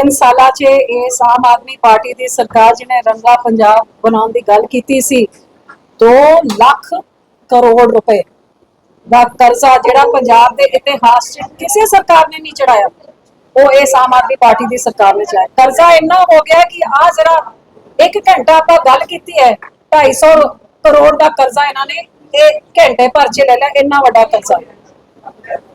ਤਿੰਨ ਸਾਲਾਂ 'ਚ ਇਸ ਆਮ ਆਦਮੀ ਪਾਰਟੀ ਦੀ ਸਰਕਾਰ ਜਿਹਨੇ ਰੰਗਾ ਪੰਜਾਬ ਬਣਾਉਣ ਦੀ ਗੱਲ ਕੀਤੀ ਸੀ 2 ਲੱਖ ਕਰੋੜ ਰੁਪਏ ਦਾ ਕਰਜ਼ਾ ਜਿਹੜਾ ਪੰਜਾਬ ਦੇ ਇਤਿਹਾਸ 'ਚ ਕਿਸੇ ਸਰਕਾਰ ਨੇ ਨਹੀਂ ਚੜਾਇਆ ਉਹ ਇਸ ਆਮ ਆਦਮੀ ਪਾਰਟੀ ਦੀ ਸਰਕਾਰ ਨੇ ਚੜਾਇਆ ਕਰਜ਼ਾ ਇੰਨਾ ਹੋ ਗਿਆ ਕਿ ਆ ਜ਼ਰਾ ਇੱਕ ਘੰਟਾ ਆਪਾਂ ਗੱਲ ਕੀਤੀ ਹੈ 250 ਕਰੋੜ ਦਾ ਕਰਜ਼ਾ ਇਹਨਾਂ ਨੇ, ਇਹ ਘੰਟੇ ਭਰ 'ਚ ਲੈ ਲਿਆ, ਇੰਨਾ ਵੱਡਾ ਕਰਜ਼ਾ।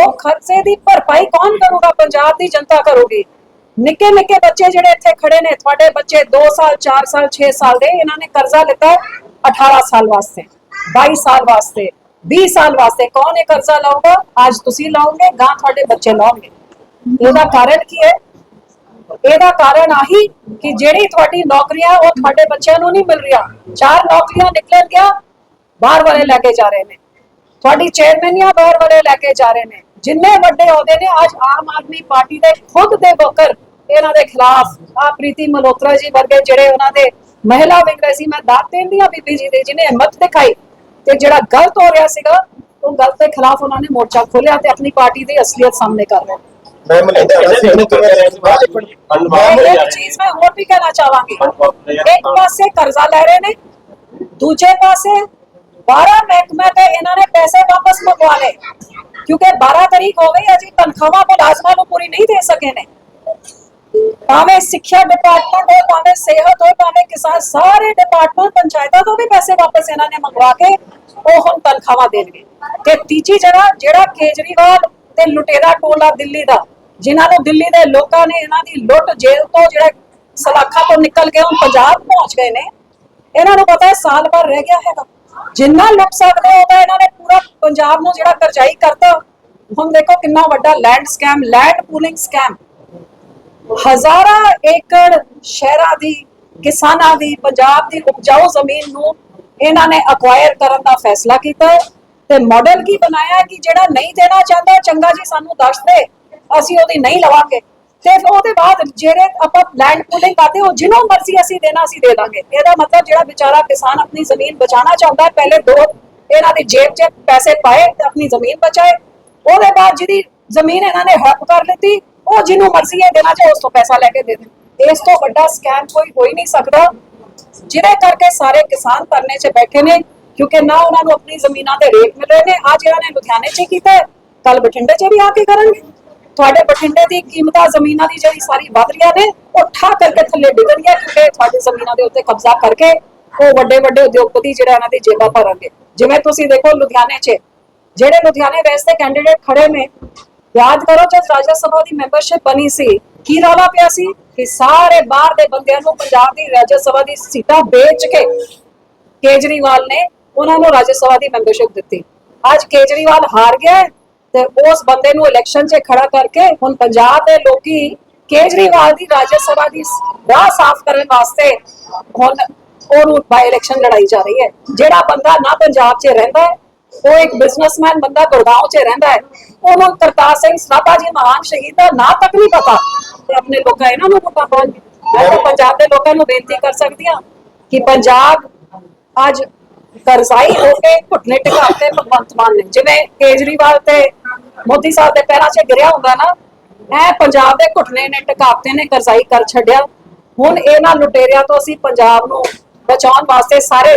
ਉਹ ਖਰਚੇ ਦੀ ਭਰਪਾਈ ਕੌਣ ਕਰੂਗਾ ਪੰਜਾਬ ਦੀ ਜਨਤਾ ਕਰੂਗੀ ਨਿੱਕੇ ਨਿੱਕੇ ਬੱਚੇ ਜਿਹੜੇ ਇੱਥੇ ਖੜੇ ਨੇ ਤੁਹਾਡੇ ਬੱਚੇ 2 ਸਾਲ 4 ਸਾਲ 6 ਸਾਲ ਦੇ ਇਹਨਾਂ ਨੇ ਕਰਜ਼ਾ ਲਿੱਤਾ ਹੈ 18 ਸਾਲ ਵਾਸਤੇ 22 ਸਾਲ ਵਾਸਤੇ 20 ਸਾਲ ਵਾਸਤੇ ਕੌਣ ਇਹ ਕਰਜ਼ਾ ਲਾਊਗਾ ਅੱਜ ਤੁਸੀਂ ਲਾਓਗੇ ਗਾਂ ਤੁਹਾਡੇ ਬੱਚੇ ਲਾਉਣਗੇ ਇਹਦਾ ਕਾਰਨ ਕੀ ਹੈ ਇਹਦਾ ਕਾਰਨ ਆਹੀ ਕਿ ਜਿਹੜੀ ਤੁਹਾਡੀ ਨੌਕਰੀਆਂ ਉਹ ਤੁਹਾਡੇ ਬੱਚਿਆਂ ਨੂੰ ਨਹੀਂ ਮਿਲ ਰਹੀਆਂ ਚਾਰ ਨੌਕਰੀਆਂ ਨਿਕਲਣ ਗਿਆ ਬਾਹਰ ਵਾਲੇ ਲੈ ਕੇ ਜਾ ਰਹੇ ਨੇ ਤੁਹਾਡੀ ਚੇਅਰਮੈਨੀਆਂ ਬਾਹਰ ਵਾਲੇ ਲੈ ਕੇ ਜਾ ਰਹੇ ਨੇ ਜਿੰਨੇ ਵੱਡੇ ਅਹੁਦੇ ਨੇ ਅੱਜ ਆਮ ਆਦਮੀ ਪਾਰਟੀ ਦੇ ਖੁਦ ਦੇ ਵਰਕਰ ਇਹਨਾਂ ਦੇ ਖਿਲਾਫ ਆ ਪ੍ਰੀਤੀ ਮਲਹੋਤਰਾ ਜੀ ਵਰਗੇ ਜਿਹੜੇ ਉਹਨਾਂ ਦੇ ਮਹਿਲਾ ਵਿੰਗ ਰਹੇ ਸੀ ਮੈਂ ਦਾਤ ਦੇਂਦੀ ਆ ਬੀਬੀ ਜੀ ਦੇ ਜਿਹਨੇ ਹਿੰਮਤ ਦਿਖਾਈ ਤੇ ਜਿਹੜਾ ਗਲਤ ਹੋ ਰਿਹਾ ਸੀਗਾ ਉਹ ਗਲਤ ਦੇ ਖਿਲਾਫ ਉਹਨਾਂ ਨੇ ਮੋਰਚਾ ਖੋਲਿਆ ਤੇ ਆਪਣੀ ਪਾਰਟੀ ਦੀ ਅਸਲੀਅਤ ਸਾਹਮਣੇ ਕਰ ਰਹੇ ਨੇ ਮੈਂ ਮਨਿੰਦਰ ਸਿੰਘ ਨੂੰ ਚੀਜ਼ ਮੈਂ ਹੋਰ ਵੀ ਕਹਿਣਾ ਚਾਹਾਂਗੀ। ਇੱਕ ਪਾਸੇ ਕਰਜ਼ਾ ਲੈ ਰਹੇ ਨੇ ਦੂਜੇ ਪਾਸੇ 12 ਮਹਿਕਮੇ ਤੇ ਇਹਨਾਂ ਨੇ ਪੈਸੇ ਵਾਪਸ ਮੰਗਵਾ ਲਏ। ਕਿਉਂਕਿ 12 ਤਰੀਕ ਹੋ ਗਈ ਅਜੀ ਤਨਖਾਹਾਂ ਮੁਲਾਜ਼ਮਾਂ ਨੂੰ ਪੂਰੀ ਨਹੀਂ ਦੇ ਸਕੇ ਨੇ। ਭਾਵੇਂ ਸਿੱਖਿਆ ਡਿਪਾਰਟਮੈਂਟ ਹੋਵੇ ਭਾਵੇਂ ਸਿਹਤ ਹੋਵੇ ਭਾਵੇਂ ਕਿਸਾਨ, ਸਾਰੇ ਡਿਪਾਰਟਮੈਂਟ ਪੰਚਾਇਤਾਂ ਤੋਂ ਵੀ ਪੈਸੇ ਵਾਪਸ ਇਹਨਾਂ ਨੇ ਮੰਗਵਾ ਕੇ ਉਹ ਹੁਣ ਤਨਖਾਹਾਂ ਦੇਣਗੇ। ਤੇ ਤੀਜੀ ਜਗ੍ਹਾ, ਜਿਹੜਾ ਕੇਜਰੀਵਾਲ ਤੇ ਲੁਟੇਰਾ ਟੋਲਾ ਦਿੱਲੀ ਦਾ, ਜਿਨ੍ਹਾਂ ਨੂੰ ਦਿੱਲੀ ਦੇ ਲੋਕਾਂ ਨੇ ਇਹਨਾਂ ਦੀ ਲੁੱਟ ਜੇਲ੍ਹ ਤੋਂ ਜਿਹੜਾ ਸਲਾਖਾ ਤੋਂ ਨਿਕਲ ਕੇ ਹੁਣ ਪੰਜਾਬ ਪਹੁੰਚ ਗਏ ਨੇ, ਇਹਨਾਂ ਨੂੰ ਪਤਾ ਹੈ ਸਾਲ ਭਰ ਰਹਿ ਗਿਆ ਹੈਗਾ। ਜਿੰਨਾ ਲੁੱਟ ਸਕਦੇ ਹੋ ਇਹਨਾਂ ਨੇ ਪੂਰਾ ਪੰਜਾਬ ਨੂੰ ਜਿਹੜਾ ਕਰਜ਼ਾਈ ਕਰਤਾ। ਹੁਣ ਦੇਖੋ ਕਿੰਨਾ ਵੱਡਾ land scam land pooling scam ਹਜ਼ਾਰਾਂ ਏਕੜ ਸ਼ਹਿਰਾਂ ਦੀ, ਕਿਸਾਨਾਂ ਦੀ, ਪੰਜਾਬ ਦੀ ਉਪਜਾਊ ਜ਼ਮੀਨ ਨੂੰ ਇਹਨਾਂ ਨੇ ਅਕਵਾਇਰ ਕਰਨ ਦਾ ਫੈਸਲਾ ਕੀਤਾ ਤੇ ਮਾਡਲ ਕੀ ਬਣਾਇਆ ਕਿ ਜਿਹੜਾ ਨਹੀਂ ਦੇਣਾ ਚਾਹੁੰਦਾ, ਚੰਗਾ ਜੀ ਸਾਨੂੰ ਦੱਸ ਦੇ, ਅਸੀਂ ਉਹਦੀ ਨਹੀਂ ਲਵਾਂਗੇ। ਤੇ ਉਹਦੇ ਬਾਅਦ ਜਿਹੜੇ ਆਪਾਂ ਲੈਂਡ ਪੂਲਿੰਗ ਕਰਦੇ ਉਹ ਜਿਹਨੂੰ ਮਰਜ਼ੀ ਅਸੀਂ ਦੇਣਾ, ਅਸੀਂ ਦੇ ਦਾਂਗੇ। ਇਹਦਾ ਮਤਲਬ ਜਿਹੜਾ ਵਿਚਾਰਾ ਕਿਸਾਨ ਆਪਣੀ ਜ਼ਮੀਨ ਬਚਾਉਣਾ ਚਾਹੁੰਦਾ ਹੈ, ਪਹਿਲੇ ਦੋ ਇਹਨਾਂ ਦੀ ਜੇਬ 'ਚ ਪੈਸੇ ਪਾਏ ਤੇ ਆਪਣੀ ਜ਼ਮੀਨ ਬਚਾਏ। ਉਹਦੇ ਬਾਅਦ ਜਿਹਦੀ ਜ਼ਮੀਨ ਇਹਨਾਂ ਨੇ ਹੜਪ ਕਰ ਲਿੱਤੀ, ਉਹ ਜਿਹਨੂੰ ਮਰਜ਼ੀ ਇਹ ਦੇਣਾ ਚਾਹੇ ਉਸ ਤੋਂ ਪੈਸਾ ਲੈ ਕੇ ਦੇ ਦੇ। ਇਸ ਤੋਂ ਵੱਡਾ ਸਕੈਮ ਕੋਈ ਹੋ ਹੀ ਨਹੀਂ ਸਕਦਾ, ਜਿਹਦੇ ਕਰਕੇ ਸਾਰੇ ਕਿਸਾਨ ਧਰਨੇ 'ਚ ਬੈਠੇ ਨੇ, ਕਿਉਂਕਿ ਨਾ ਉਹਨਾਂ ਨੂੰ ਆਪਣੀ ਜ਼ਮੀਨਾਂ ਦੇ ਰੇਟ ਮਿਲ ਰਹੇ ਨੇ, ਅੱਜ ਇਹਨਾਂ ਨੇ ਲੁਧਿਆਣੇ 'ਚ ਹੀ ਕੀਤਾ ਕੱਲ ਬਠਿੰਡੇ 'ਚ ਵੀ ਆ ਕੇ ਕਰਨਗੇ। ਤੁਹਾਡੇ ਬਠਿੰਡੇ ਦੀ ਕੀਮਤਾਂ ਜ਼ਮੀਨਾਂ ਦੀ ਜਿਹੜੀ ਸਾਰੀ ਵਧ ਰਹੀਆਂ ਨੇ, ਉਹ ਠਾ ਕਰਕੇ ਥੱਲੇ ਡਿੱਗ ਰਹੀਆਂ ਕਿਉਂਕਿ ਤੁਹਾਡੀ ਜ਼ਮੀਨਾਂ ਦੇ ਉੱਤੇ ਕਬਜ਼ਾ ਕਰਕੇ ਉਹ ਵੱਡੇ ਵੱਡੇ ਉਦਯੋਗਪਤੀ ਜਿਹੜਾ ਇਹਨਾਂ ਦੀ ਜੇਬਾਂ ਭਰਨਗੇ। ਜਿਵੇਂ ਤੁਸੀਂ ਦੇਖੋ ਲੁਧਿਆਣੇ 'ਚ, ਜਿਹੜੇ ਲੁਧਿਆਣੇ ਵੈਸਟ ਦੇ ਕੈਂਡੀਡੇਟ ਖੜੇ ਨੇ, ਯਾਦ ਕਰੋ ਜਦ ਰਾਜ ਸਭਾ ਦੀ ਮੈਂਬਰਸ਼ਿਪ ਬਣੀ ਸੀ, ਕੀ ਰੌਲਾ ਪਿਆ ਸੀ? ਕਿ ਸਾਰੇ ਬਾਹਰ ਦੇ ਬੰਦਿਆਂ ਨੂੰ ਪੰਜਾਬ ਦੀ ਰਾਜ ਸਭਾ ਦੀ ਸੀਟਾਂ ਵੇਚ ਕੇ ਕੇਜਰੀਵਾਲ ਨੇ ਉਹਨਾਂ ਨੂੰ ਰਾਜ ਸਭਾ ਦੀ ਮੈਂਬਰਸ਼ਿਪ ਦਿੱਤੀ। ਅੱਜ ਕੇਜਰੀਵਾਲ ਹਾਰ ਗਿਆ ਤੇ ਉਸ ਬੰਦੇ ਨੂੰ ਇਲੈਕਸ਼ਨ 'ਚ ਖੜਾ ਕਰਕੇ ਹੁਣ ਪੰਜਾਬ ਦੇ ਲੋਕੀ ਕੇਜਰੀਵਾਲ ਦੀ ਰਾਜ ਸਭਾ ਦੀ ਰਾਹ ਸਾਫ਼ ਕਰਨ ਵਾਸਤੇ ਹੁਣ ਉਹਨੂੰ ਬਾਈ ਇਲੈਕਸ਼ਨ ਲੜਾਈ ਜਾ ਰਹੀ ਹੈ। ਜਿਹੜਾ ਬੰਦਾ ਨਾ ਪੰਜਾਬ 'ਚ ਰਹਿੰਦਾ ਹੈ, ਉਹ ਇੱਕ ਬਿਜ਼ਨਸਮੈਨ ਬੰਦਾ ਗੁਰਗਾਉਂ 'ਚ ਰਹਿੰਦਾ ਹੈ। ਉਹਨੂੰ ਕਰਤਾਰ ਸਿੰਘ ਸਰਾਭਾ ਜੀ ਮਹਾਨ ਸ਼ਹੀਦ ਦਾ ਨਾਂ ਤੱਕ ਨਹੀਂ ਪਤਾ। ਤੇ ਆਪਣੇ ਲੋਕਾਂ, ਇਹਨਾਂ ਨੂੰ ਪਤਾ ਪਾਉਣਗੇ ਮੈਂ ਤਾਂ ਪੰਜਾਬ ਦੇ ਲੋਕਾਂ ਨੂੰ ਬੇਨਤੀ ਕਰ ਸਕਦੀ ਹਾਂ ਕਿ ਪੰਜਾਬ ਅੱਜ ਕਰਜ਼ਾਈ ਹੋ ਕੇ ਘੁਟਨੇ ਟਿਕਾਤੇ ਭਗਵੰਤ ਮਾਨ ਨੇ। ਜਿਵੇਂ ਕੇਜਰੀਵਾਲ ਤੇ ਮੋਦੀ ਸਾਹਿਬ ਦੇ ਪੈਰਾਂ 'ਚ ਗਿਰਿਆ ਹੁੰਦਾ ਨਾ ਐ ਪੰਜਾਬ ਦੇ ਘੁਟਨੇ ਨੇ ਟਿਕਾਤੇ ਨੇ, ਕਰਜ਼ਾਈ ਕਰ ਛੱਡਿਆ। ਹੁਣ ਇਹਨਾਂ ਲੁਟੇਰਿਆਂ ਤੋਂ ਅਸੀਂ ਪੰਜਾਬ ਨੂੰ ਬਚਾਉਣ ਵਾਸਤੇ ਸਾਰੇ